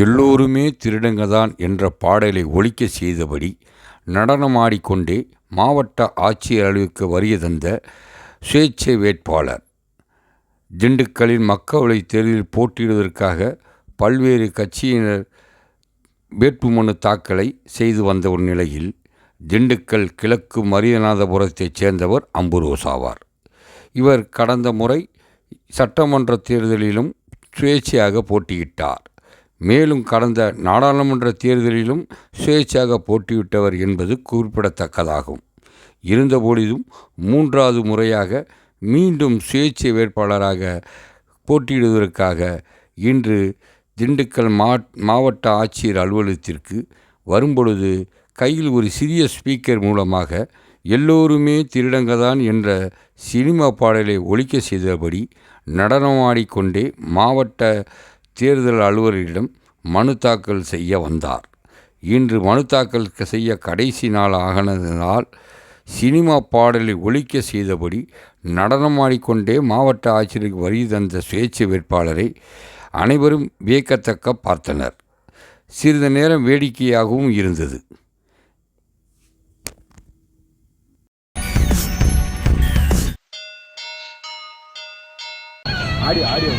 எல்லோருமே திருடங்க தான் என்ற பாடலை ஒழிக்க செய்தபடி நடனமாடிக்கொண்டே மாவட்ட ஆட்சியர் அலுவலகத்துக்கு வரிய தந்த சுயேட்சை வேட்பாளர். திண்டுக்கலின் மக்களவை தேர்தலில் போட்டியிடுவதற்காக பல்வேறு கட்சியினர் வேட்புமனு தாக்கலை செய்து வந்த ஒரு நிலையில் திண்டுக்கல் கிழக்கு மரியநாதபுரத்தைச் சேர்ந்தவர் அம்புரோஸ் ஆவார். இவர் கடந்த முறை சட்டமன்ற தேர்தலிலும் சுயேட்சையாக போட்டியிட்டார். மேலும் கடந்த நாடாளுமன்ற தேர்தலிலும் சுயேட்சையாக போட்டியிட்டவர் என்பது குறிப்பிடத்தக்கதாகும். இருந்தபொழுதும் மூன்றாவது முறையாக மீண்டும் சுயேட்சை வேட்பாளராக போட்டியிடுவதற்காக இன்று திண்டுக்கல் மாவட்ட ஆட்சியர் அலுவலகத்திற்கு வரும்பொழுது கையில் ஒரு சிறிய ஸ்பீக்கர் மூலமாக எல்லோருமே திருடங்கதான் என்ற சினிமா பாடலை ஒழிக்க செய்தபடி நடனமாடிக்கொண்டே மாவட்ட தேர்தல் அலுவலரிடம் மனு தாக்கல் செய்ய வந்தார். இன்று மனு தாக்கல் செய்ய கடைசி நாள் ஆகினதனால் சினிமா பாடலை ஒழிக்க செய்தபடி நடனமாடிக்கொண்டே மாவட்ட ஆட்சியருக்கு வரி தந்த சுயேட்சை வேட்பாளரை அனைவரும் வியக்கத்தக்க பார்த்தனர். சிறிது நேரம் வேடிக்கையாகவும் இருந்தது. ஆடியோ ஆடியோ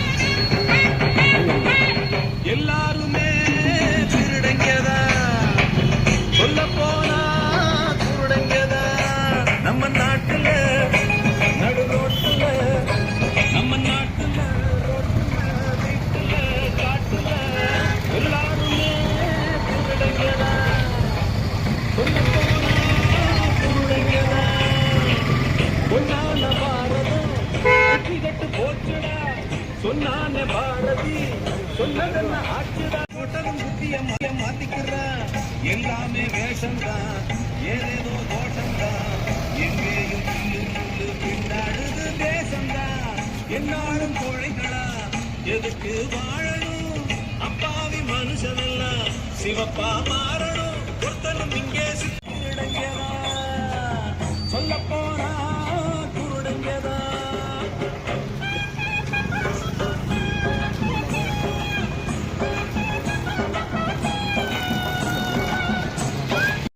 சொன்னானே பாரதி சொன்னதெல்லாம் ஆட்சிதான் போட்டதும் புத்திய மைய மாத்திக்கிறான் எல்லாமே வேஷம்தான் ஏதேதோ தோஷம்தான். எங்கேயும் புல்லு புல்லு பின்னாடுது தேசம்தான். என்னாலும் கோழைகளா எதுக்கு வாழணும்? அப்பாவி மனுஷனெல்லாம் சிவப்பா மாறணும். ஒருத்தரும் இங்கே